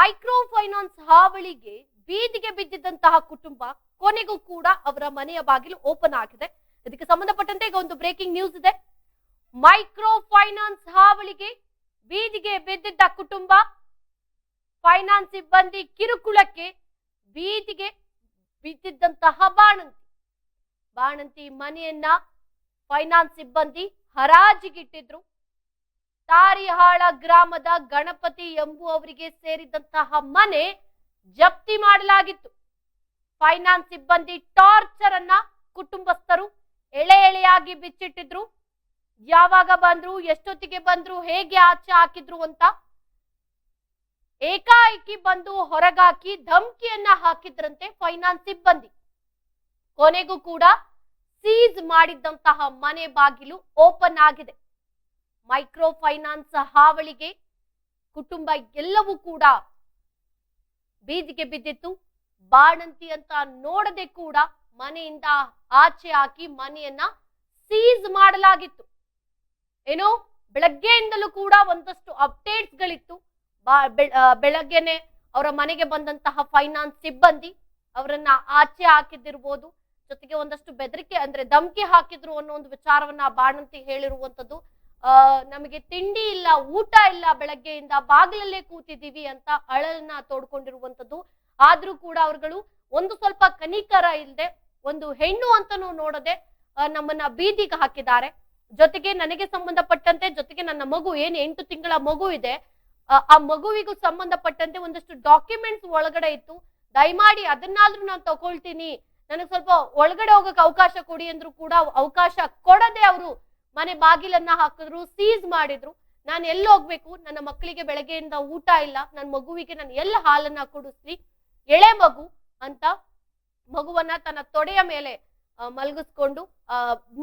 Micro finance ಹಾವಳಿಗೆ ಬೀದಿಗೆ ಬಿದ್ದಿದ್ದಂತಹ ಕುಟುಂಬ ಕೊನೆಗೂ ಕೂಡ ಅವರ ಮನೆಯ ಬಾಗಿಲು ಓಪನ್ ಆಗಿದೆ. ಇದಕ್ಕೆ ಸಂಬಂಧಪಟ್ಟಂತೆ ಈಗ ಒಂದು ಬ್ರೇಕಿಂಗ್ ನ್ಯೂಸ್ ಇದೆ. ಮೈಕ್ರೋ ಫೈನಾನ್ಸ್ ಹಾವಳಿಗೆ ಬೀದಿಗೆ ಬಿದ್ದಿದ್ದ ಕುಟುಂಬ ಫೈನಾನ್ಸ್ ಸಿಬ್ಬಂದಿ ಕಿರುಕುಳಕ್ಕೆ ಬೀದಿಗೆ ಬಿದ್ದಿದ್ದಂತಹ ಬಾಣಂತಿ. ಬಾಣಂತಿ ಮನೆಯನ್ನ ಫೈನಾನ್ಸ್ ಸಿಬ್ಬಂದಿ ಹರಾಜಿಗಿಟ್ಟಿದ್ರು. ತಾರಿಹಾಳ ಗ್ರಾಮದ ಗಣಪತಿ ಎಂಬುವವರಿಗೆ ಸೇರಿದಂತಹ ಮನೆ ಜಪ್ತಿ ಮಾಡಲಾಗಿತ್ತು. ಫೈನಾನ್ಸ್ ಸಿಬ್ಬಂದಿ ಟಾರ್ಚರ್ ಅನ್ನ ಕುಟುಂಬಸ್ಥರು ಎಳೆ ಎಳೆಯಾಗಿ ಬಿಚ್ಚಿಟ್ಟಿದ್ರು. ಯಾವಾಗ ಬಂದ್ರು, ಎಷ್ಟೊತ್ತಿಗೆ ಬಂದ್ರು, ಹೇಗೆ ಆಚೆ ಹಾಕಿದ್ರು ಅಂತ ಏಕಾಏಕಿ ಬಂದು ಹೊರಗಾಕಿ ಧಮಕಿಯನ್ನ ಹಾಕಿದ್ರಂತೆ ಫೈನಾನ್ಸ್ ಸಿಬ್ಬಂದಿ. ಕೊನೆಗೂ ಕೂಡ ಸೀಜ್ ಮಾಡಿದ್ದಂತಹ ಮನೆ ಬಾಗಿಲು ಓಪನ್ ಆಗಿದೆ. ಮೈಕ್ರೋ ಫೈನಾನ್ಸ್ ಹಾವಳಿಗೆ ಕುಟುಂಬ ಎಲ್ಲವೂ ಕೂಡ ಬೀದಿಗೆ ಬಿದ್ದಿತ್ತು. ಬಾಣಂತಿ ಅಂತ ನೋಡದೆ ಕೂಡ ಮನೆಯಿಂದ ಆಚೆ ಹಾಕಿ ಮನೆಯನ್ನ ಸೀಸ್ ಮಾಡಲಾಗಿತ್ತು. ಏನು ಬೆಳಗ್ಗೆಯಿಂದಲೂ ಕೂಡ ಒಂದಷ್ಟು ಅಪ್ಡೇಟ್ಸ್ ಗಳಿತ್ತು ಬೆಳಗ್ಗೆನೆ ಅವರ ಮನೆಗೆ ಬಂದಂತಹ ಫೈನಾನ್ಸ್ ಸಿಬ್ಬಂದಿ ಅವರನ್ನ ಆಚೆ ಹಾಕಿದ್ದಿರ್ಬೋದು. ಜೊತೆಗೆ ಒಂದಷ್ಟು ಬೆದರಿಕೆ ಅಂದ್ರೆ ಧಮಕಿ ಹಾಕಿದ್ರು ಅನ್ನೋ ಒಂದು ವಿಚಾರವನ್ನ ಬಾಣಂತಿ ಹೇಳಿರುವಂತದ್ದು. ನಮಗೆ ತಿಂಡಿ ಇಲ್ಲ, ಊಟ ಇಲ್ಲ ಬೆಳಗ್ಗೆಯಿಂದ ಬಾಗಿಲಲ್ಲೇ ಕೂತಿದ್ದೀವಿ ಅಂತ ಅಳಲನ್ನ ತೋಡ್ಕೊಂಡಿರುವಂತದ್ದು ಆದ್ರೂ ಕೂಡ ಅವರುಗಳು ಒಂದು ಸ್ವಲ್ಪ ಕನಿಕರ ಇಲ್ಲದೆ ಒಂದು ಹೆಣ್ಣು ಅಂತನೂ ನೋಡದೆ ನಮ್ಮನ್ನ ಬೀದಿಗೆ ಹಾಕಿದ್ದಾರೆ. ಜೊತೆಗೆ ನನಗೆ ಸಂಬಂಧಪಟ್ಟಂತೆ, ಜೊತೆಗೆ ನನ್ನ ಮಗು, ಏನ್ ಎಂಟು ತಿಂಗಳ ಮಗು ಇದೆ, ಆ ಮಗುವಿಗೂ ಸಂಬಂಧಪಟ್ಟಂತೆ ಒಂದಷ್ಟು ಡಾಕ್ಯುಮೆಂಟ್ಸ್ ಒಳಗಡೆ ಇತ್ತು. ದಯಮಾಡಿ ಅದನ್ನಾದ್ರೂ ನಾನು ತಗೊಳ್ತೀನಿ. ನನಗೆ ಸ್ವಲ್ಪ ಒಳಗಡೆ ಹೋಗಕ್ಕೆ ಅವಕಾಶ ಕೊಡಿ ಅಂದ್ರೂ ಕೂಡ ಅವಕಾಶ ಕೊಡದೆ ಅವರು ಮನೆ ಬಾಗಿಲನ್ನ ಹಾಕಿದ್ರು ಸೀಸ್ ಮಾಡಿದ್ರು. ನಾನು ಎಲ್ಲಿ ಹೋಗ್ಬೇಕು? ನನ್ನ ಮಕ್ಕಳಿಗೆ ಬೆಳಗ್ಗೆಯಿಂದ ಊಟ ಇಲ್ಲ. ನನ್ನ ಮಗುವಿಗೆ ನಾನು ಎಲ್ಲ ಹಾಲನ್ನ ಕುಡಿಸ್ಲಿ. ಎಳೆ ಮಗು ಅಂತ ಮಗುವನ್ನ ತನ್ನ ತೊಡೆಯ ಮೇಲೆ ಮಲಗಿಸ್ಕೊಂಡು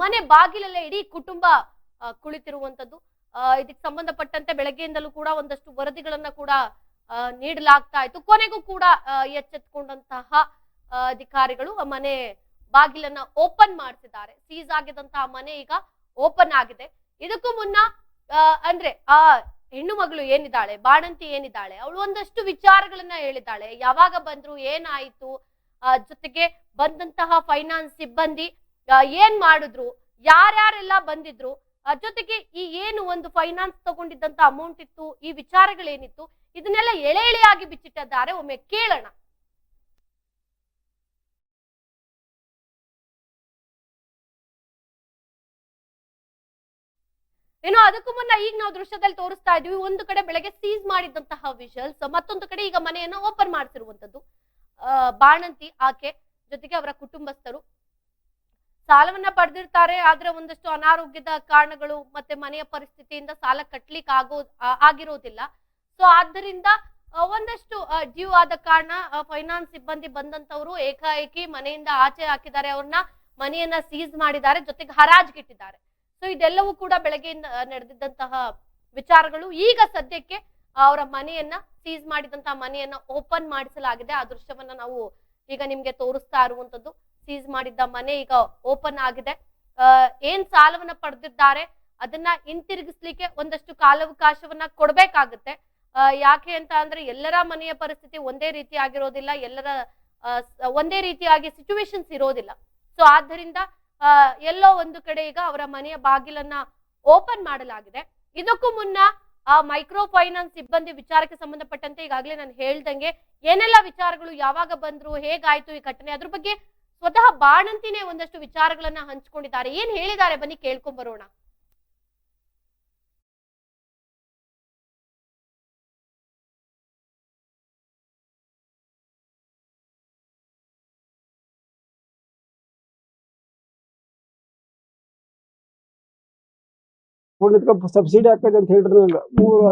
ಮನೆ ಬಾಗಿಲಲ್ಲೇ ಇಡೀ ಕುಟುಂಬ ಕುಳಿತಿರುವಂತದ್ದು. ಇದಕ್ಕೆ ಸಂಬಂಧಪಟ್ಟಂತೆ ಬೆಳಗ್ಗೆಯಿಂದಲೂ ಕೂಡ ಒಂದಷ್ಟು ವರದಿಗಳನ್ನ ಕೂಡ ನೀಡಲಾಗ್ತಾ ಇತ್ತು. ಕೊನೆಗೂ ಕೂಡ ಎಚ್ಚೆತ್ಕೊಂಡಂತಹ ಅಧಿಕಾರಿಗಳು ಮನೆ ಬಾಗಿಲನ್ನ ಓಪನ್ ಮಾಡ್ತಿದ್ದಾರೆ ಸೀಸ್ ಆಗಿದಂತಹ ಮನೆ ಈಗ ಓಪನ್ ಆಗಿದೆ. ಇದಕ್ಕೂ ಮುನ್ನ ಅಂದ್ರೆ, ಆ, ಹೆಣ್ಣು ಮಗಳು ಏನಿದ್ದಾಳೆ, ಬಾಣಂತಿ ಏನಿದ್ದಾಳೆ, ಅವಳು ಒಂದಷ್ಟು ವಿಚಾರಗಳನ್ನ ಹೇಳಿದ್ದಾಳೆ. ಯಾವಾಗ ಬಂದ್ರು, ಏನಾಯ್ತು ಜೊತೆಗೆ ಬಂದಂತಹ ಫೈನಾನ್ಸ್ ಸಿಬ್ಬಂದಿ ಏನ್ ಮಾಡಿದ್ರು, ಯಾರ್ಯಾರೆಲ್ಲ ಬಂದಿದ್ರು ಜೊತೆಗೆ ಈ ಏನು ಒಂದು ಫೈನಾನ್ಸ್ ತಗೊಂಡಿದ್ದಂತ ಅಮೌಂಟ್ ಇತ್ತು, ಈ ವಿಚಾರಗಳೇನಿತ್ತು, ಇದನ್ನೆಲ್ಲ ಎಳೆ ಎಳೆಯಾಗಿ ಬಿಚ್ಚಿಟ್ಟಿದ್ದಾರೆ. ಒಮ್ಮೆ ಕೇಳೋಣ. ಏನು ಅದಕ್ಕೂ ಮುನ್ನ ಈಗ ನಾವು ದೃಶ್ಯದಲ್ಲಿ ತೋರಿಸ್ತಾ ಇದೀವಿ, ಒಂದು ಕಡೆ ಬೆಳಗ್ಗೆ ಸೀಸ್ ಮಾಡಿದಂತಹ ವಿಷಲ್ಸ್ ಮತ್ತೊಂದು ಕಡೆ ಈಗ ಮನೆಯನ್ನ ಓಪನ್ ಮಾಡ್ತಿರುವಂತದ್ದು ಬಾಣಂತಿ ಆಕೆ ಜೊತೆಗೆ ಅವರ ಕುಟುಂಬಸ್ಥರು. ಸಾಲವನ್ನ ಪಡೆದಿರ್ತಾರೆ, ಆದ್ರೆ ಒಂದಷ್ಟು ಅನಾರೋಗ್ಯದ ಕಾರಣಗಳು ಮತ್ತೆ ಮನೆಯ ಪರಿಸ್ಥಿತಿಯಿಂದ ಸಾಲ ಕಟ್ಲಿಕ್ಕೆ ಆಗೋ ಆಗಿರೋದಿಲ್ಲ. ಸೊ ಆದ್ದರಿಂದ ಒಂದಷ್ಟು ಡ್ಯೂ ಆದ ಕಾರಣ ಫೈನಾನ್ಸ್ ಸಿಬ್ಬಂದಿ ಬಂದಂತವರು ಏಕಾಏಕಿ ಮನೆಯಿಂದ ಆಚೆ ಹಾಕಿದ್ದಾರೆ, ಅವ್ರನ್ನ ಮನೆಯನ್ನ ಸೀಸ್ ಮಾಡಿದ್ದಾರೆ, ಜೊತೆಗೆ ಹರಾಜ್ಗಿಟ್ಟಿದ್ದಾರೆ ಸೊ ಇದೆಲ್ಲವೂ ಕೂಡ ಬೆಳಗ್ಗೆಯಿಂದ ನಡೆದಿದ್ದಂತಹ ವಿಚಾರಗಳು ಈಗ ಸದ್ಯಕ್ಕೆ ಅವರ ಮನೆಯನ್ನ ಸೀಸ್ ಮಾಡಿದಂತಹ ಮನೆಯನ್ನ ಓಪನ್ ಮಾಡಿಸಲಾಗಿದೆ. ಆ ದೃಶ್ಯವನ್ನ ನಾವು ಈಗ ನಿಮ್ಗೆ ತೋರಿಸ್ತಾ ಇರುವಂತದ್ದು ಸೀಸ್ ಮಾಡಿದ್ದ ಮನೆ ಈಗ ಓಪನ್ ಆಗಿದೆ. ಅಹ್ ಏನ್ ಸಾಲವನ್ನ ಪಡೆದಿದ್ದಾರೆ, ಅದನ್ನ ಹಿಂತಿರುಗಿಸ್ಲಿಕ್ಕೆ ಒಂದಷ್ಟು ಕಾಲಾವಕಾಶವನ್ನ ಕೊಡ್ಬೇಕಾಗುತ್ತೆ. ಯಾಕೆ ಅಂತ ಅಂದ್ರೆ ಎಲ್ಲರ ಮನೆಯ ಪರಿಸ್ಥಿತಿ ಒಂದೇ ರೀತಿ ಆಗಿರೋದಿಲ್ಲ ಎಲ್ಲರ ಒಂದೇ ರೀತಿಯಾಗಿ ಸಿಚುವೇಶನ್ಸ್ ಇರೋದಿಲ್ಲ. ಸೊ ಆದ್ದರಿಂದ ಎಲ್ಲೋ ಒಂದು ಕಡೆ ಈಗ ಅವರ ಮನೆಯ ಬಾಗಿಲನ್ನ ಓಪನ್ ಮಾಡಲಾಗಿದೆ. ಇದಕ್ಕೂ ಮುನ್ನ ಆ ಮೈಕ್ರೋ ಫೈನಾನ್ಸ್ ಸಿಬ್ಬಂದಿ ವಿಚಾರಕ್ಕೆ ಸಂಬಂಧಪಟ್ಟಂತೆ ಈಗಾಗಲೇ ನಾನು ಹೇಳ್ದಂಗೆ ಏನೆಲ್ಲ ವಿಚಾರಗಳು ಯಾವಾಗ ಬಂದ್ರು, ಹೇಗಾಯ್ತು ಈ ಘಟನೆ ಅದ್ರ ಬಗ್ಗೆ ಸ್ವತಃ ಬಾಣಂತಿನೇ ಒಂದಷ್ಟು ವಿಚಾರಗಳನ್ನ ಹಂಚ್ಕೊಂಡಿದ್ದಾರೆ. ಏನ್ ಹೇಳಿದ್ದಾರೆ? ಬನ್ನಿ ಕೇಳ್ಕೊಂಡ್ ಬರೋಣ. ಪುಣ್ಯಕ್ಕೆ ಸಬ್ಸಿಡಿ ಹಾಕೈತೆ ಅಂತ ಹೇಳಿದ್ರು ನಂಗೆ. ಮೂರು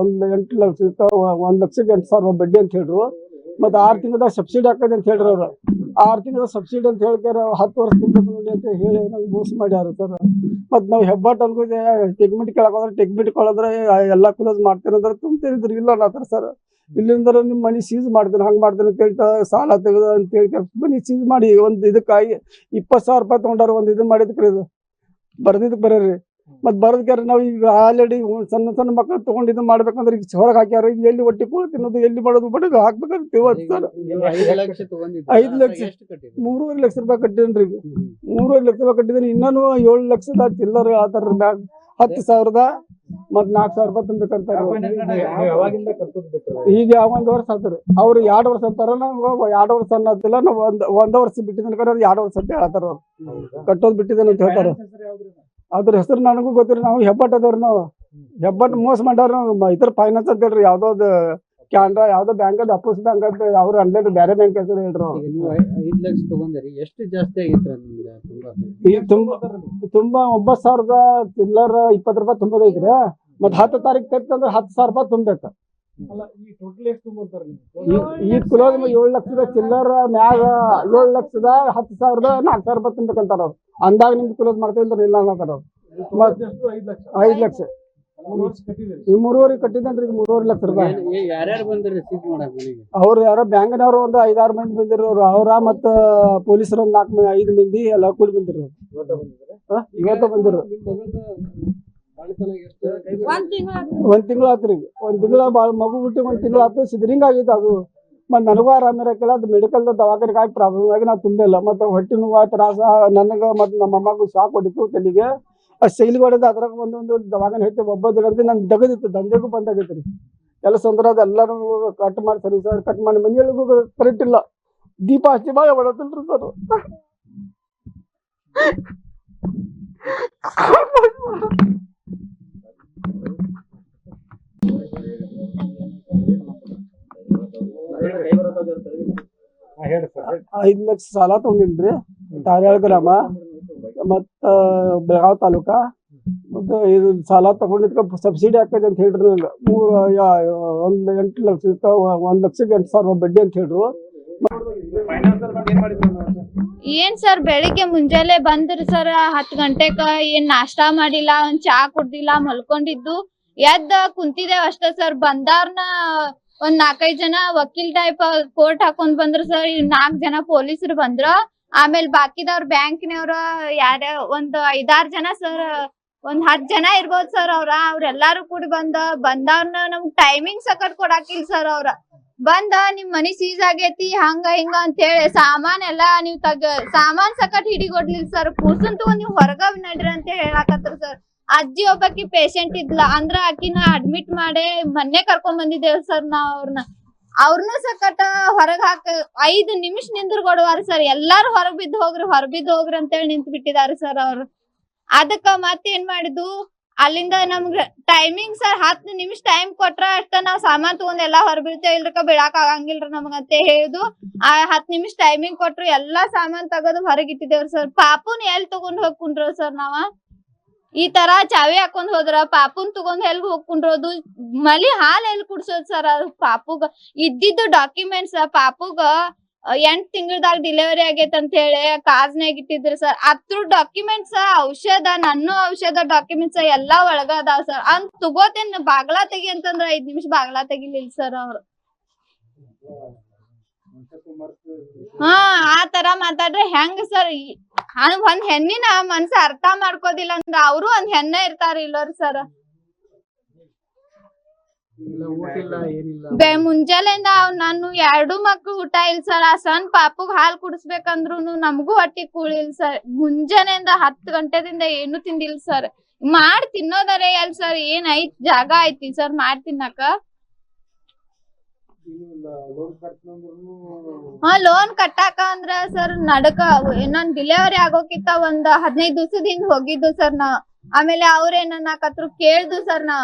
ಒಂದ್ ಎಂಟು ಲಕ್ಷ, ಒಂದು ಲಕ್ಷಕ್ಕೆ ಎಂಟು ಸಾವಿರ ಬಡ್ಡಿ ಅಂತ ಹೇಳಿದ್ರು. ಮತ್ತೆ ಆರು ತಿಂಗಳದಾಗ ಸಬ್ಸಿಡಿ ಹಾಕೈತೆ ಅಂತ ಹೇಳಿದ್ರು ಅವ್ರು. ಆರು ತಿಂಗಳ ಸಬ್ಸಿಡಿ ಅಂತ ಹೇಳ್ತಾರೆ ಹತ್ತು ವರ್ಷ ತಿಂಗಳು ಅಂತ ಹೇಳಿ ನಾವು ಮೋಸ ಮಾಡ್ಯಾರ ಸರ್. ಮತ್ತು ನಾವು ಹೆಬ್ಬಾಟ್ ಅನ್ಕೋದೆ ಟೆಕ್ಮಿಟ್ ಕೇಳಕೋದ್ರೆ ಟೆಗ್ಮಿಟ್ ಕೊಳದ್ರೆ ಎಲ್ಲ ಕ್ಲೋಸ್ ಮಾಡ್ತೀನಿ ಅಂದ್ರೆ ಇಲ್ಲ ಅನ್ನತ್ತಾರ ಸರ್ ಇಲ್ಲಿಂದ ನಿಮ್ಮ ಮನಿ ಸೀಸ್ ಮಾಡ್ತೀನಿ, ಹಂಗೆ ಮಾಡ್ತೀನಿ ಅಂತ ಹೇಳ್ತಾ ಸಾಲ ತೆಗೆದ ಅಂತ ಹೇಳಿ ಮನಿ ಸೀಸ್ ಮಾಡಿ, ಒಂದು ಇದಕ್ಕಾಗಿ ಇಪ್ಪತ್ತು ಸಾವಿರ ರೂಪಾಯಿ ತಗೊಂಡಾರ ಒಂದು ಇದು ಮಾಡಿದ್ಕ್ರಿ ಇದು. ಬರ್ದಿದ್ದಕ್ಕೆ ಬರೀರಿ. ಮತ್ ಬರೋದಕ್ಕೆ ನಾವು ಈಗ ಆಲ್ರೆಡಿ ಸಣ್ಣ ಸಣ್ಣ ಮಕ್ಕಳು ತಗೊಂಡು ಇದು ಮಾಡ್ಬೇಕಂದ್ರೆ ಈಗ ಹೊರಗೆ ಹಾಕ್ಯಾರ ಈಗ ಎಲ್ಲಿ ಹೊಟ್ಟೆ ಕೂಡ ತಿನ್ನೋದು ಎಲ್ಲಿ ಮಾಡೋದು ಬಡದು ಹಾಕ್ಬೇಕಂತ ಸರ್. ಐದು ಲಕ್ಷ ಮೂರುವರೆ ಲಕ್ಷ ರೂಪಾಯಿ ಕಟ್ಟಿದ್ರಿ ಈಗ. ಮೂರುವರೆ ಲಕ್ಷ ರೂಪಾಯಿ ಕಟ್ಟಿದ್ರೆ ಇನ್ನೂ ಏಳು ಲಕ್ಷದ ಚಿಲ್ಲರ್ ಆತರ ಮ್ಯಾಗ್ ಹತ್ತು ಸಾವಿರದ ಮತ್ ನಾಲ್ಕು ಸಾವಿರ ರೂಪಾಯಿ ತುಂಬಬೇಕಂತ ಈಗ ಒಂದ್ ವರ್ಷ ಆತ್ರಿ ಅವ್ರು ಎರಡು ವರ್ಷ ಅಂತಾರ ನಾವು ಎರಡು ವರ್ಷ ಅನ್ನೋದಿಲ್ಲ ನಾವು ಒಂದ್ ಒಂದ್ ವರ್ಷ ಬಿಟ್ಟಿದ್ದೀನಿ ಕರೆ ಎರಡು ವರ್ಷ ಅಂತ ಹೇಳ್ತಾರ ಅವ್ರು. ಕಟ್ಟೋದ್ ಬಿಟ್ಟಿದ್ದೇನೆ ಅಂತ ಹೇಳ್ತಾರ. ಅದ್ರ ಹೆಸರು ನನಗೂ ಗೊತ್ತಿಲ್ಲ. ನಾವು ಹೆಬ್ಬಟ್ ಅದಾವ್ರಿ ನಾವು. ಹೆಬ್ಬಟ್ ಮೋಸ ಮಾಡ್ಯಾರ ಇದ್ರ ಇತರ ಫೈನಾನ್ಸ್ ಅಂತ ಹೇಳ್ರಿ ಯಾವ್ದೋ ಕ್ಯಾನ್ರಾ ಯಾವ್ದೋ ಬ್ಯಾಂಕ್ ಅದ ಅಪೋಸ್ ಬ್ಯಾಂಕ್ ಅಂತ ಅವ್ರು ಅನ್ಲೇಟ್ ಬೇರೆ ಬ್ಯಾಂಕ್ ಹೆಸರು ಹೇಳ್ರು ಅವ್ರು. ಈಗ ನೀವು ಐ- ಲಕ್ಷ ತಗೊಂಡ್ರಿ. ಎಷ್ಟು ಜಾಸ್ತಿ ಆಗೈತ್ರ ನಿಮ್ಗೆ? ತುಂಬಾ. ತುಂಬಾ ಸಾವಿರದ ತಿಂಗಳ ಇಪ್ಪತ್ತು ರೂಪಾಯಿ ತುಂಬದೈತ್ರಿ. ಮತ್ತ್ ಹತ್ತು ತಾರೀಕು ತೆಗ್ತಂದ್ರೆ ಹತ್ತು ಸಾವಿರ ರೂಪಾಯಿ ತುಂಬೇಕು ಈ ಈ ಕ್ಲೋಸ್ ಏಳು ಲಕ್ಷದ ಚಿಲ್ಲರ್ ಮ್ಯಾಗ ಏಳು ಲಕ್ಷದ ಹತ್ತು ಸಾವಿರದ ನಾಲ್ಕು ಸಾವಿರ ರೂಪಾಯಿ ತಿಂತಕಂತಾರ ಅವ್ರು. ಅಂದಾಗ ನಿಮ್ದು ಕ್ಲೋಸ್ ಮಾಡ್ತೇವೆ ಇಲ್ಲ ಅನ್ನತಾರ ಅವ್ರು. ಐದು ಐದ್ ಲಕ್ಷ. ಈ ಮೂರುವರೆ ಕಟ್ಟಿದ್ರಿ ಈಗ ಮೂರುವರೆ ಲಕ್ಷ ರೂಪಾಯಿ. ಅವ್ರು ಯಾರೋ ಬ್ಯಾಂಕ್ನವ್ರು ಒಂದು ಐದಾರು ಮಂದಿ ಬಂದಿರೋರು. ಅವ್ರ ಮತ್ತ ಪೊಲೀಸರು ಒಂದ್ ನಾಲ್ಕು ಐದು ಮಂದಿ ಎಲ್ಲ ಕೂಡಿ ಬಂದಿರು ಇವತ್ತು ಬಂದಿರು ಒಂದ್ ತಿಂಗಳ ಆತ್ರಿ. ಒಂದ್ ತಿಂಗಳ ಬಾಳ ಮಗು ಬಿಟ್ಟು ಒಂದ್ ತಿಂಗಳ ಆತು. ಸಿದ್ರಿಂಗ್ ಆಗಿತ್ತು ಅದು. ಮತ್ ನನಗೂ ಆರಾಮ ಇರಕ್ಕಿಲ್ಲ. ಅದು ಮೆಡಿಕಲ್ ದವಾಖಾನೆಗೆ ಆಗಿ ಪ್ರಾಬ್ಲಮ್ ಆಗಿ ನಾ ತುಂಬಿಲ್ಲ. ಮತ್ತೆ ಹೊಟ್ಟೆ ನೋವು ತ್ರಾಸ ನನಗ ಮತ್ ನಮ್ಮ ಅಮ್ಮಗೂ ಶಾಕ್ ಹೊಡಿತು ತಲೆಗೆ. ಶೈಲಿ ಹೊಡೆದ ಅದ್ರಾಗ ಒಂದೊಂದು ದವಾಖಾನೆ ಹೇಳ್ತೇವೆ. ಒಬ್ಬದಿರಂತೆ ನನ್ ದಗದಿತ್ತು. ದಂಧೆಗೂ ಬಂದಾಗೈತ್ರಿ. ಎಲ್ಲ ಸಂದ್ರ ಎಲ್ಲರೂ ಕಟ್ ಮಾಡಿ ಸರಿ ಸರ್ ಕಟ್ ಮಾಡಿ ಮನೆಯೊಳಗೂ ಕರೆಕ್ಟ್ ಇಲ್ಲ ದೀಪ ಹಚ್ಚಿ ಬಾಯ ಹೊಡತಿಲ್ರಿ ಸರ್. ಐದ್ ಲಕ್ಷ ಸಾಲ ತಗೊಂಡಿನ್ರಿ. ತಾರ್ಯಾಳ ಗ್ರಾಮ, ಮತ್ತ ಬೆಳಗಾವ್ ತಾಲೂಕಾ. ಮತ್ತ ಇದು ಸಾಲ ತಗೊಂಡಿದ್ಕ ಸಬ್ಸಿಡಿ ಹಾಕೈತೆ ಅಂತ ಹೇಳ್ರಿ ನಂಗೆ. ಮೂರು ಒಂದ್ ಎಂಟು ಲಕ್ಷ, ಒಂದ್ ಲಕ್ಷಕ್ಕೆ ಎಂಟು ಸಾವಿರ ಬಡ್ಡಿ ಅಂತ ಹೇಳ್ರು. ಏನ್ ಸರ್ ಬೆಳಿಗ್ಗೆ ಮುಂಜಾನೆ ಬಂದ್ರಿ ಸರ್ ಹತ್ ಗಂಟೆಕ ಏನ್ ನಾಷ್ಟಾ ಮಾಡಿಲ್ಲ, ಒಂದ್ ಚಾ ಕುಡ್ದಿಲ್ಲ, ಮಲ್ಕೊಂಡಿದ್ದು. ಎದ್ದ ಕುಂತಿದೆ ಅಷ್ಟೇ ಸರ್. ಬಂದಾರ್ನ ಒಂದ್ ನಾಲ್ಕೈದ್ ಜನ ವಕೀಲ್ ಟೈಪ್ ಕೋರ್ಟ್ ಹಾಕೊಂಡ್ ಬಂದ್ರ ಸರ್ ನಾಲ್ಕ್ ಜನ ಪೊಲೀಸರು ಬಂದ್ರ. ಆಮೇಲೆ ಬಾಕಿದವ್ರ ಬ್ಯಾಂಕ್ನವ್ರ ಯಾರ, ಒಂದ್ ಐದಾರ್ ಜನ ಸರ್ ಒಂದ್ ಹತ್ ಜನ ಇರ್ಬೋದ್ ಸರ್ ಅವ್ರ. ಅವ್ರೆಲ್ಲಾರು ಕೂಡಿ ಬಂದ ಬಂದವ್ರನ್ನ ನಮ್ಗ್ ಟೈಮಿಂಗ್ ಸಕಟ್ ಕೊಡಾಕಿಲ್ ಸರ್ ಅವ್ರ. ಬಂದ, ನಿಮ್ ಮನಿ ಸೀಸ್ ಆಗೈತಿ, ಹಂಗ, ಹಿಂಗ ಅಂತ ಹೇಳಿ ಸಾಮಾನ್ ಎಲ್ಲಾ ನೀವ್ ತಗ, ಸಾಮಾನ್ ಸಕಟ್ ಹಿಡಿಗೊಡ್ಲಿಲ್ ಸರ್ ಕೂಸಂತೂ ನೀವ್ ಹೊರಗ ನಡ್ರಿ ಅಂತ ಹೇಳಾಕತ್ರ ಸರ್ ಅಜ್ಜಿ ಒಬ್ಬಾಕಿ ಪೇಷಂಟ್ ಇದ್ಲ, ಅಂದ್ರ ಆಕಿನ ಅಡ್ಮಿಟ್ ಮಾಡಿ ಮೊನ್ನೆ ಕರ್ಕೊಂಡ್ ಬಂದಿದ್ದೇವ್ ಸರ್ ನಾವ್ ಅವ್ರನ್ನ ಅವ್ರನ್ನೂ ಸಕಟ ಹೊರಗ್ ಹಾಕ, ಐದ್ ನಿಮಿಷ ನಿಂದ್ರ ಕೊಡುವಾರ ಸರ್ ಎಲ್ಲಾರು ಹೊರಗ್ ಬಿದ್ದು ಹೋಗ್ರಿ ಹೊರ ಬಿದ್ದು ಹೋಗ್ರಿ ಅಂತ ಹೇಳಿ ನಿಂತ್ ಬಿಟ್ಟಿದಾರ ಸರ್ ಅವ್ರು. ಅದಕ್ಕ ಮತ್ತೇನ್ ಮಾಡಿದ್ದು? ಅಲ್ಲಿಂದ ನಮ್ಗ ಟೈಮಿಂಗ್ ಸರ್ ಹತ್ತು ನಿಮಿಷ ಟೈಮ್ ಕೊಟ್ರ ಅಷ್ಟ ನಾವ್ ಸಾಮಾನ್ ತಗೊಂಡ್ ಎಲ್ಲಾ ಹೊರಬೀಳ್ತೇವ್ ಇಲ್ರಕ ಬಿಡಾಕ್ ಆಗಂಗಿಲ್ರಿ ಅಂತ ಹೇಳುದು, ಆ ಹತ್ ನಿಮಿಷ ಟೈಮಿಂಗ್ ಕೊಟ್ರು ಎಲ್ಲಾ ಸಾಮಾನ್ ತಗದು ಹೊರಗ್ ಇಟ್ಟಿದೇವ್ರಿ ಸರ್ ಪಾಪುನ್ ಎಲ್ ತಗೊಂಡ್ ಹೋಗ್ ಸರ್ ನಾವ? ಈ ತರ ಚಾವಿ ಹಾಕೊಂಡ್ ಹೋದ್ರ ಪಾಪುನ್ ತಗೊಂಡ್ ಎಲ್ ಹೋಗ್ಕೊಂಡ್ರೋದು? ಮಲಿ ಹಾಲ್ ಎಲ್ ಕುಡ್ಸೋದ್ ಸರ್ ಪಾಪುಗ? ಇದ್ದಿದ್ದು ಡಾಕ್ಯುಮೆಂಟ್ಸ್ ಪಾಪುಗ ಎಂಟ್ ತಿಂಗಳದಾಗ ಡಿಲಿವರಿ ಆಗೈತೆ ಅಂತ ಹೇಳಿ ಕಾಜ್ನಾಗ ಇಟ್ಟಿದ್ರು ಸರ್. ಅದ್ರ ಡಾಕ್ಯುಮೆಂಟ್ಸ್ ಔಷಧ, ನನ್ನ ಔಷಧ ಡಾಕ್ಯುಮೆಂಟ್ಸ್ ಎಲ್ಲಾ ಒಳಗ ಅದಾವ ಸರ್. ಅಂತ ತಗೋತೇನ್ ಬಾಗ್ಲಾ ತೆಗಿ ಅಂತಂದ್ರ ಐದ್ ನಿಮಿಷ ಬಾಗ್ಲಾ ತೆಗಿಲಿಲ್ಲ ಸರ್ ಅವ್ರು. ಹಾ, ಆ ತರ ಮಾತಾಡ್ರೆ ಹೆಂಗ್ ಸರ್ ಒಂದ್ ಹೆಣ್ಣಿನ ಮನ್ಸ ಅರ್ಥ ಮಾಡ್ಕೋದಿಲ್ಲ ಅಂದ್ರ ಅವ್ರು ಒಂದ್ ಹೆಣ್ಣ ಇರ್ತಾರ ಇಲ್ಲೋರಿ ಸರ್. ಬೇ ಮುಂಜಾನೆಯಿಂದ ಅವ್ ನಾನು ಎರಡು ಮಕ್ಳು ಊಟ ಇಲ್ಲ ಸರ್. ಆ ಸಣ್ಣ ಪಾಪುಗ್ ಹಾಲ್ ಕುಡಿಸ್ಬೇಕಂದ್ರುನು ನಮಗೂ ಹೊಟ್ಟಿ ಕೂಳಿಲ್ಲ ಸರ್. ಮುಂಜಾನೆಯಿಂದ ಹತ್ತು ಗಂಟೆದಿಂದ ಏನು ತಿಂದಿಲ್ಲ ಸರ್. ಮಾಡ್ ತಿನ್ನೋದರೇ ಅಲ್ ಸರ್. ಏನ್ ಐತ್ ಜಾಗ ಐತಿ ಸರ್ ಮಾಡ್ ತಿನ್ನಕ? ಹಾ ಲೋನ್ ಕಟ್ಟಾಕ ಅಂದ್ರ ಸರ್ ನಡಕ ಇನ್ನೊಂದ್ ಡಿಲೆವರಿ ಆಗೋಕಿತ್ತ ಒಂದ್ ಹದಿನೈದು ದಿವಸದ ಹಿಂದ್ ಹೋಗಿದ್ದು ಸರ್ ನಾ. ಆಮೇಲೆ ಅವ್ರೇನ್ ಅನ್ನಕತ್ರು ಕೇಳ್ದು ಸರ್ ನಾ.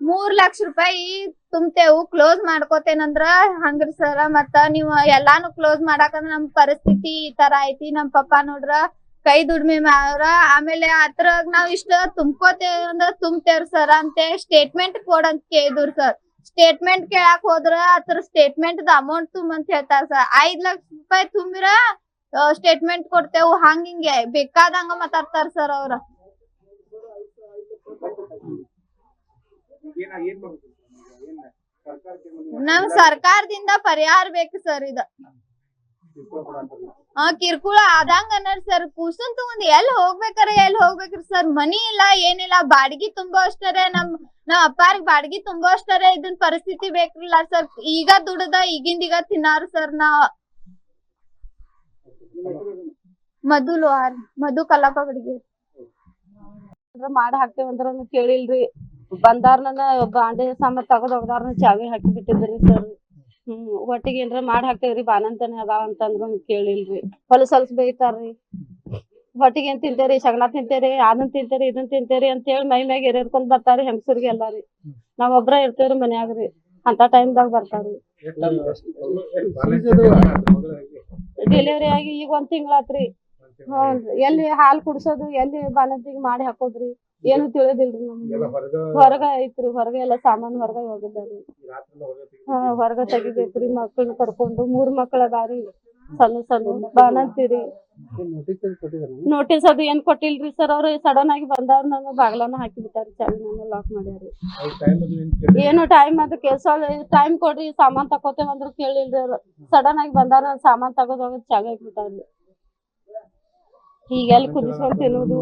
ಮೂರ್ ಲಕ್ಷ ರೂಪಾಯಿ ತುಂಬ್ತೇವು ಕ್ಲೋಸ್ ಮಾಡ್ಕೋತೇನಂದ್ರ ಹಂಗ್ರಿ ಸರ ಮತ್ತ ನೀವ್ ಎಲ್ಲಾನು ಕ್ಲೋಸ್ ಮಾಡಾಕಂದ್ರ ನಮ್ ಪರಿಸ್ಥಿತಿ ಈ ತರ ಐತಿ. ನಮ್ ಪಪ್ಪಾ ನೋಡ್ರ ಕೈ ದುಡ್ಮೆ ಮಾಡ್ರ ಆಮೇಲೆ ಅದ್ರಾಗ ನಾವ್ ಇಷ್ಟ ತುಂಬ್ಕೋತೇವ್ ಅಂದ್ರ ತುಂಬ್ತೇವ್ರಿ ಸರ್ ಅಂತ ಸ್ಟೇಟ್ಮೆಂಟ್ ಕೊಡಂತ ಕೇಳಿದ್ರು ಸರ್ ಸ್ಟೇಟ್ಮೆಂಟ್ ಕೇಳಾಕ್ ಹೋದ್ರ ಅದ್ರ ಸ್ಟೇಟ್ಮೆಂಟ್ ಅಮೌಂಟ್ ತುಂಬ ಅಂತ ಹೇಳ್ತಾರ ಸರ್ ಐದ್ ಲಕ್ಷ ರೂಪಾಯಿ ತುಂಬಿರ ಸ್ಟೇಟ್ಮೆಂಟ್ ಕೊಡ್ತೇವು. ಹಂಗ ಹಿಂಗೆ ಬೇಕಾದಂಗ ಮಾತಾಡ್ತಾರ ಸರ್ ಅವ್ರ. ನಮ್ ಸರ್ಕಾರದಿಂದ ಪರಿಹಾರ ಬೇಕು ಸರ್ ಇದ. ಆ, ಕಿರ್ಕುಳ ಆದಂಗ ಅನ್ನರ್ ಸರ್ ಕೂಸನ್ ತಗೊಂಡ್ ಎಲ್ ಹೋಗ್ಬೇಕಾರ, ಎಲ್ ಹೋಗ್ಬೇಕ್ರಿ ಸರ್ ಮನಿ ಇಲ್ಲ, ಏನಿಲ್ಲ. ಬಾಡಿಗೆ ತುಂಬಾ ಅಷ್ಟರೇ ನಮ್ ನಾವ್ ಅಪ್ಪಾರಿಗ್ ಬಾಡ್ಗಿ ತುಂಬಾ ಅಷ್ಟರೇ ಇದನ್ ಪರಿಸ್ಥಿತಿ ಬೇಕ್ರಿಲ್ಲ ಸರ್. ಈಗ ದುಡದ ಈಗಿಂದ ಈಗ ತಿನ್ನಾರು ಸರ್ ನಾ ಮಧು ಲೋಹಾರ್, ಮಧು ಕಲಾಪ ಬಡಿಗೆ ಮಾಡಿ ಹಾಕ್ತೇವಂದ್ರ ಕೇಳಿಲ್ರಿ. ಬಂದಾರ್ನ ಬಾಂಡೆ ಸಾಮಾನ್ ತಗದ್ ಹೋಗದಾರ್ನ ಚಾವಿ ಹಾಕಿ ಬಿಟ್ಟಿದ್ರಿ ಸರ್. ಹ್ಮ್, ಒಟ್ಟಿಗೆ ಏನ್ರ ಮಾಡಿ ಹಾಕ್ತೇವ್ರಿ, ಬಾನಂತನ ಅದಾವ ಅಂತಂದ್ರು ಕೇಳಿಲ್ರಿ. ಹೊಲಸ್ ಹೊಲಸ್ ಬೈತಾರ್ರಿ ಹೊಟ್ಟಿಗೆ ಏನ್ ತಿಂತೇರಿ ಸಗಣ ತಿಂತೇರಿ ಅದನ್ ತಿಂತೇರಿ, ಇದನ್ ತಿಂತೇರಿ ಅಂತ ಹೇಳಿ ಮೈ ಮ್ಯಾಗ ಎರೇರ್ಕೊಂಡ್ ಬರ್ತಾರಿ ಹೆಂಗಸರಿಗೆ ಎಲ್ಲಾರಿ. ನಾವ್ ಒಬ್ರ ಇರ್ತೇವ್ರಿ ಮನ್ಯಾಗ್ರಿ ಅಂತ ಟೈಮ್ದಾಗ ಬರ್ತಾರಿ. ಡೆಲಿವರಿ ಆಗಿ ಈಗ ಒಂದ್ ತಿಂಗಳಾತ್ರಿ. ಎಲ್ಲಿ ಹಾಲ್ ಕುಡ್ಸೋದು, ಎಲ್ಲಿ ಬಾಣಂತಿಗೆ ಮಾಡಿ ಹಾಕೋದ್ರಿ, ಏನು ತಿಳಿದಿಲ್ರಿ ಹೊರಗ ಐತ್ರಿ, ಹೊರಗ ಎಲ್ಲಾ ಸಾಮಾನ್ ಹೊರಗ ಹೋಗಿದ್ದಾರಿ. ಹಾ, ಹೊರಗ ತೆಗಿಬೇಕ್ರಿ ಮಕ್ಕಳನ್ನ ಕರ್ಕೊಂಡು, ಮೂರ್ ಮಕ್ಕಳ ಅದಾರಿ ಸಣ್ಣ ಸಣ್ಣ ಬಾಣಂತಿರಿ. ನೋಟಿಸ್ ಕೊಟ್ಟಿದಾರ ನೋಟಿಸ್ ಅದು ಏನ್ ಕೊಟ್ಟಿಲ್ರಿ ಸರ್ ಅವ್ರು? ಸಡನ್ ಆಗಿ ಬಂದಾರ ನಾನು ಬಾಗ್ಲನ್ನ ಹಾಕಿ ಬಿಟ್ಟಾರಿ ಚಾವಿನ ಲಾಕ್ ಮಾಡ್ಯಾರ. ಏನು ಟೈಮ್ ಅದು ಕೆಲ್ಸ ಟೈಮ್ ಕೊಡ್ರಿ ಸಾಮಾನ್ ತಕೋತೇವ ಅಂದ್ರು ಕೇಳಿಲ್ರಿ ಅವ್ರು. ಸಡನ್ ಆಗಿ ಬಂದಾರ ಸಾಮಾನ್ ತಗೋದ್ ಹೋಗೋದ್ ಚಾವಿ ಹಾಕ್ಬಿಟ್ಟಾರ್ರಿ ಈಗ ಎಲ್ಲಿ ಕುದಿಸ್ಕೊಂಡ್ ತಿನ್ನೋದು?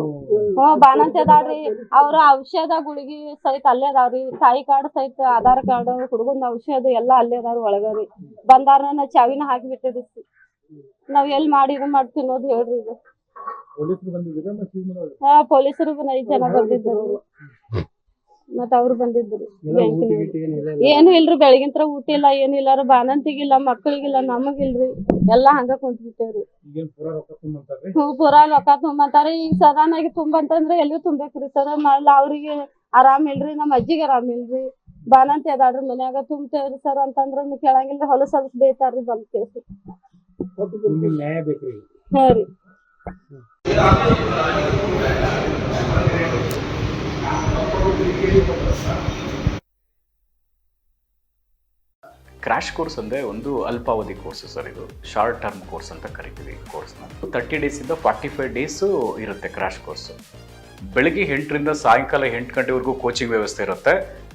ಹ್ಮ್ ಬಾಣಂತಿ ಅದಾಳ್ರಿ. ಅವ್ರ ಔಷಧ ಗುಳಿಗಿ ಸಹಿತ ಅಲ್ಲೇ ಅದಾವ್ರಿ. ತಾಯಿ ಕಾರ್ಡ್ ಸಹಿತ ಆಧಾರ್ ಕಾರ್ಡ್ ಹುಡುಗನ ಔಷಧ ಎಲ್ಲಾ ಅಲ್ಲೇ ಅದಾವ್ರಿ ಒಳಗರಿ ಬಂದಾರ ಚಾವಿನ ಹಾಕಿ ಬಿಟ್ಟಿರಿ ನಾವ್ ಎಲ್ ಮಾಡಿ ಮಾಡಿ ತಿನ್ನೋದು ಹೇಳ್ರಿ ಈಗ. ಹಾ ಪೊಲೀಸರು ಐದ್ ಜನ ಬಂದಿದ್ರು ಮತ್ತ ಅವ್ರು ಬಂದಿದ್ರು ಏನು ಇಲ್ರಿ ಬೆಳಗಿಂತ್ರ ಊಟ ಇಲ್ಲ ಏನಿಲ್ಲ ರೀ ಮಕ್ಳಿಗಿಲ್ಲ ನಮಗಿಲ್ರಿ. ಎಲ್ಲಾ ಹಂಗ ಕುಂತ್ಬಿಟ್ಟೇವ್ರಿ. ಹ್ಞೂ ಪೂರಾ ರೊಕ್ಕ ತುಂಬಂತಾರ ಈಗ ಸದಾನಾಗಿ ಆಗಿ ತುಂಬಂತಂದ್ರ ಎಲ್ಲಿ ತುಂಬೇಕ್ರಿ ಸರ್. ಮళ్ళ ಅವ್ರಿಗೆ ಆರಾಮ್ ಇಲ್ರಿ ನಮ್ಮ ಅಜ್ಜಿಗೆ ಆರಾಮ್ ಇಲ್ರಿ. ಬಾಣಂತಿ ಅದಾಳ್ರಿ ಮನ್ಯಾಗ. ತುಂಬ್ತೇವ್ರಿ ಸರ್ ಅಂತಂದ್ರ ಕೇಳಂಗಿಲ್ಲ ಕೇಳಂಗಿಲ್ರಿ ಹೊಲಸ್ ಹೊಲಸ್ ಬೇಯ್ತಾರ್ರಿ ಬಂದ್ ಕೇಸಿ ನ್ಯಾಯ ಬೇಕ್ರಿ ಕೋರ್ಸ್ ಅಂದ್ರೆ ಒಂದು ಅಲ್ಪಾವಧಿ ಕೋರ್ಸ್ ಸರ್ ಇದು. ಶಾರ್ಟ್ ಟರ್ಮ್ ಕೋರ್ಸ್ ಅಂತ ಕರಿತೀವಿ ಕೋರ್ಸ್ನ ತರ್ಟಿ ಇಂದ ಫಾರ್ಟಿ ಫೈವ್ ಡೇಸ್ ಇರುತ್ತೆ ಕ್ರಾಶ್ ಕೋರ್ಸು ಬೆಳಗ್ಗೆ ಎಂಟರಿಂದ ಸಾಯಂಕಾಲ ಎಂಟು ಗಂಟೆವರೆಗೂ ಕೋಚಿಂಗ್ ವ್ಯವಸ್ಥೆ ಇರುತ್ತೆ.